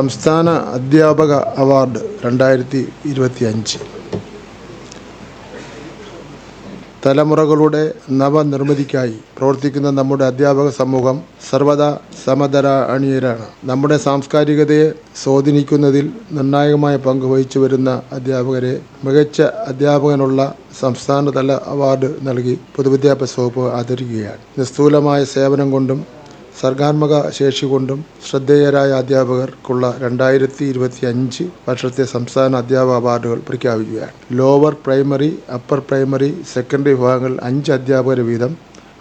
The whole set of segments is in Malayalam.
സംസ്ഥാന അധ്യാപക അവാർഡ് രണ്ടായിരത്തി ഇരുപത്തി അഞ്ച് തലമുറകളുടെ നവനിർമ്മിതിക്കായി പ്രവർത്തിക്കുന്ന നമ്മുടെ അധ്യാപക സമൂഹം സർവദാ സമതരാണീയരാണ്. നമ്മുടെ സാംസ്കാരികതയെ സ്വാധീനിക്കുന്നതിൽ നിർണായകമായ പങ്ക് വഹിച്ചു വരുന്ന അധ്യാപകരെ മികച്ച അധ്യാപകനുള്ള സംസ്ഥാനതല അവാർഡ് നൽകി പൊതുവിദ്യാഭ്യാസ വകുപ്പ് ആദരിക്കുകയാണ്. നിസ്തൂലമായ സേവനം കൊണ്ടും സർഗാത്മക ശേഷി കൊണ്ടും ശ്രദ്ധേയരായ അധ്യാപകർക്കുള്ള രണ്ടായിരത്തി ഇരുപത്തി അഞ്ച് വർഷത്തെ സംസ്ഥാന അധ്യാപക അവാർഡുകൾ പ്രഖ്യാപിക്കുകയാണ്. Lower primary upper primary secondary വിഭാഗങ്ങളിൽ അഞ്ച് അധ്യാപകരെ വീതം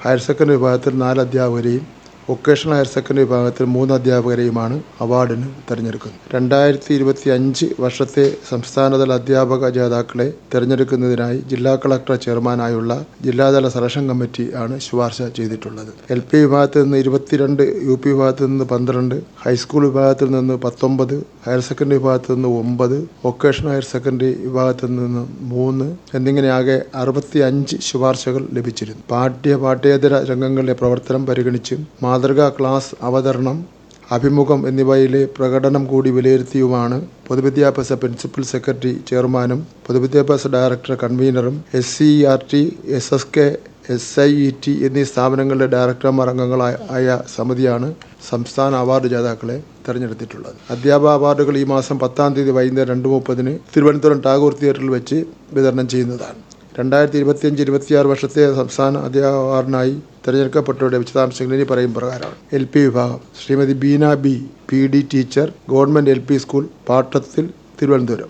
ഹയർ സെക്കൻഡറി വിഭാഗത്തിൽ നാല് അധ്യാപകരെയും വൊക്കേഷണൽ ഹയർ സെക്കൻഡറി വിഭാഗത്തിൽ മൂന്ന് അധ്യാപകരെയുമാണ് അവാർഡിന് തിരഞ്ഞെടുക്കുന്നത്. രണ്ടായിരത്തി ഇരുപത്തി അഞ്ച് വർഷത്തെ സംസ്ഥാനതല അധ്യാപക ജേതാക്കളെ തിരഞ്ഞെടുക്കുന്നതിനായി ജില്ലാ കളക്ടർ ചെയർമാനായുള്ള ജില്ലാതല സെലക്ഷൻ കമ്മിറ്റി ആണ് ശുപാർശ ചെയ്തിട്ടുള്ളത്. എൽ പി വിഭാഗത്തിൽ നിന്ന് ഇരുപത്തിരണ്ട് യു പി വിഭാഗത്തിൽ നിന്ന് പന്ത്രണ്ട് ഹൈസ്കൂൾ വിഭാഗത്തിൽ നിന്ന് പത്തൊമ്പത് ഹയർ സെക്കൻഡറി വിഭാഗത്തിൽ നിന്ന് ഒമ്പത് വൊക്കേഷണൽ ഹയർ സെക്കൻഡറി വിഭാഗത്തിൽ നിന്ന് മൂന്ന് എന്നിങ്ങനെ ആകെ അറുപത്തി അഞ്ച് ശുപാർശകൾ ലഭിച്ചിരുന്നു. പാഠ്യ പാഠ്യേതര രംഗങ്ങളിലെ പ്രവർത്തനം പരിഗണിച്ചും മാതൃകാ ക്ലാസ് അവതരണം അഭിമുഖം എന്നിവയിലെ പ്രകടനം കൂടി വിലയിരുത്തിയുമാണ് പൊതുവിദ്യാഭ്യാസ പ്രിൻസിപ്പൽ സെക്രട്ടറി ചെയർമാനും പൊതുവിദ്യാഭ്യാസ director കൺവീനറും S C R T S S K S I E T എന്നീ സ്ഥാപനങ്ങളുടെ ഡയറക്ടർമാർ അംഗങ്ങളായ സമിതിയാണ് സംസ്ഥാന അവാർഡ് ജേതാക്കളെ തെരഞ്ഞെടുത്തിട്ടുള്ളത്. അധ്യാപക അവാർഡുകൾ ഈ മാസം പത്താം തീയതി വൈകുന്നേരം രണ്ട് മുപ്പതിന് തിരുവനന്തപുരം ടാഗോർ തിയേറ്ററിൽ വെച്ച് വിതരണം ചെയ്യുന്നതാണ്. രണ്ടായിരത്തി ഇരുപത്തിയഞ്ച് ഇരുപത്തിയാറ് വർഷത്തെ സംസ്ഥാന അധ്യാപക അവാർഡിനായി തിരഞ്ഞെടുക്കപ്പെട്ടവരുടെ വിശദാംശങ്ങൾ ഇനി പറയും പ്രകാരമാണ്. എൽ പി വിഭാഗം. Shrimati Beena B P D teacher government L P school Pattathil Thiruvananthapuram.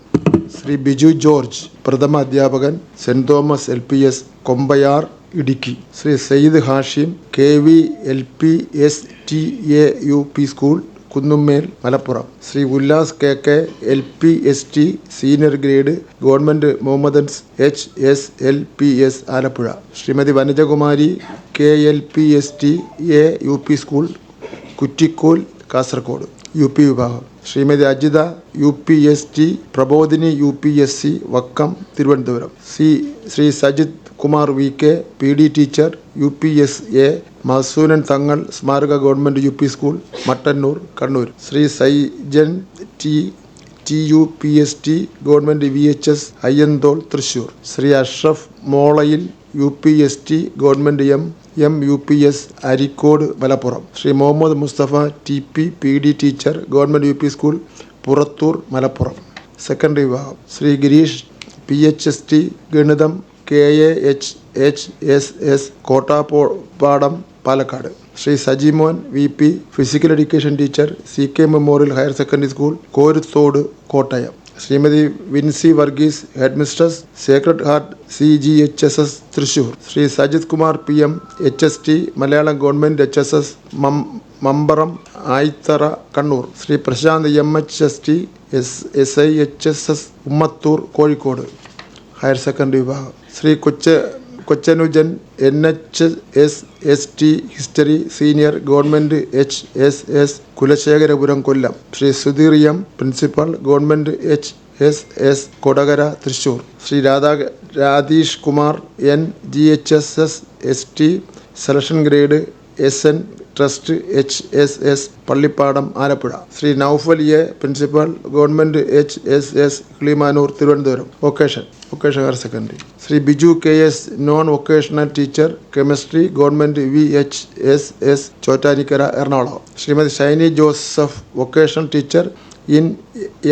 Shri Biju George പ്രഥമ അധ്യാപകൻ saint Thomas L P S Kombayar Idukki. Shri Syed Hashim K V L P S T A U P school Kunnummel Malappuram. Shri Ullas K K L P S T senior grade government Muhammadans H S L P S Alappuzha. Shrimati Vanajakumari K L P S T A U P school Kuttikol Kasaragod U P വിഭാഗം. Shrimati Ajitha U P S T Prabodhini U P S C Vakkom Thiruvananthapuram. C Shri Sajith Kumar V K P D teacher U P S A Masoonan Thangal സ്മാരക government U P school Mattannur Kannur. Shri Saijan T T U P S T government V H S Ayyanthole Thrissur Shri Ashraf Molayil U P S T government M M U P S Areekode Malappuram. Shri Muhammad Mustafa T P P D teacher government U P school Purathur Malappuram. Secondary വിഭാഗം. Shri Girish P H S T ഗണിതം K A H H S S Kottappadam Palakkad. Shri Sajimon V P physical education teacher C K memorial higher secondary school Koruthodu Kottayam. Shrimati Vincy Varghese head mistress sacred heart C G H S S Thrissur. Shri Sajith Kumar P M H S T Malayalam government H S S Mambaram Ayithara Kannur. Shri Prashanth M H S T S S I H S S Ummathur Kozhikode. Higher secondary വിഭാഗം. ശ്രീ കൊച്ച Kochanujan N H S S T history senior government H S S Kulasekharapuram Kollam. Shri Sudheer M principal government H S S Kodakara Thrissur Shri Radha Radheesh Kumar N G H S S S T selection grade S N trust H S S Pallippadam Alappuzha. Shri Noufal A principal government H S S Kilimanoor Thiruvananthapuram. Vocation vocation higher secondary. Shri Biju K S non vocational teacher chemistry government V H S S Chottanikkara Ernakulam. Shrimati Shiny Joseph vocational teacher in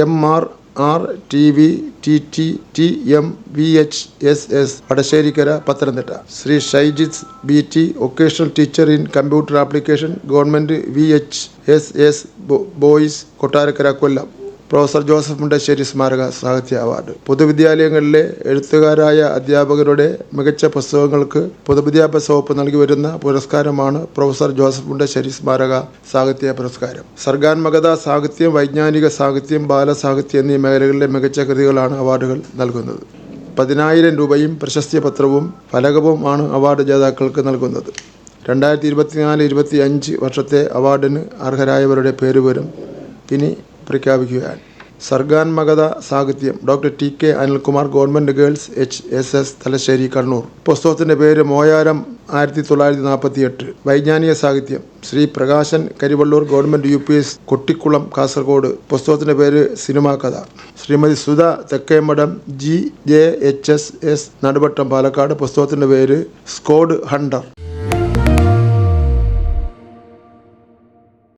M R R T V T T T M V H S S Vadasserikkara Pathanamthitta. Shri Shaijith B T vocational teacher in computer application government V H S S boys Kottarakkara Kollam. Professor Joseph Mundassery സ്മാരക സാഹിത്യ അവാർഡ്. പൊതുവിദ്യാലയങ്ങളിലെ എഴുത്തുകാരായ അധ്യാപകരുടെ മികച്ച പുസ്തകങ്ങൾക്ക് പൊതുവിദ്യാഭ്യാസ വകുപ്പ് നൽകി വരുന്ന പുരസ്കാരമാണ് പ്രൊഫസർ ജോസഫ് മുണ്ടശ്ശേരി സ്മാരക സാഹിത്യ പുരസ്കാരം. സർഗാത്മകത സാഹിത്യം വൈജ്ഞാനിക സാഹിത്യം ബാലസാഹിത്യം എന്നീ മേഖലകളിലെ മികച്ച കൃതികളാണ് അവാർഡുകൾ നൽകുന്നത്. പതിനായിരം രൂപയും പ്രശസ്തി പത്രവും ആണ് അവാർഡ് ജേതാക്കൾക്ക് നൽകുന്നത്. രണ്ടായിരത്തി ഇരുപത്തിനാല് ഇരുപത്തി അഞ്ച് വർഷത്തെ അവാർഡിന് അർഹരായവരുടെ പേരുവരും ഇനി പ്രഖ്യാപിക്കുകയാണ്. സർഗാത്മകത സാഹിത്യം doctor T. K. Anilkumar government girls H. S. S. Thalassery Kannur. പുസ്തകത്തിന്റെ പേര് മോയാരം ആയിരത്തി തൊള്ളായിരത്തി നാൽപ്പത്തി എട്ട് വൈജ്ഞാനിക സാഹിത്യം. Shri Prakashan Karivellur government U. P. S. Kottikulam Kasaragod. പുസ്തകത്തിന്റെ പേര് സിനിമാ കഥ. Shrimati Sudha Thekkemadom G. J. H. S. S. Naduvattam Palakkad. പുസ്തകത്തിന്റെ പേര് സ്കോഡ് ഹണ്ടർ.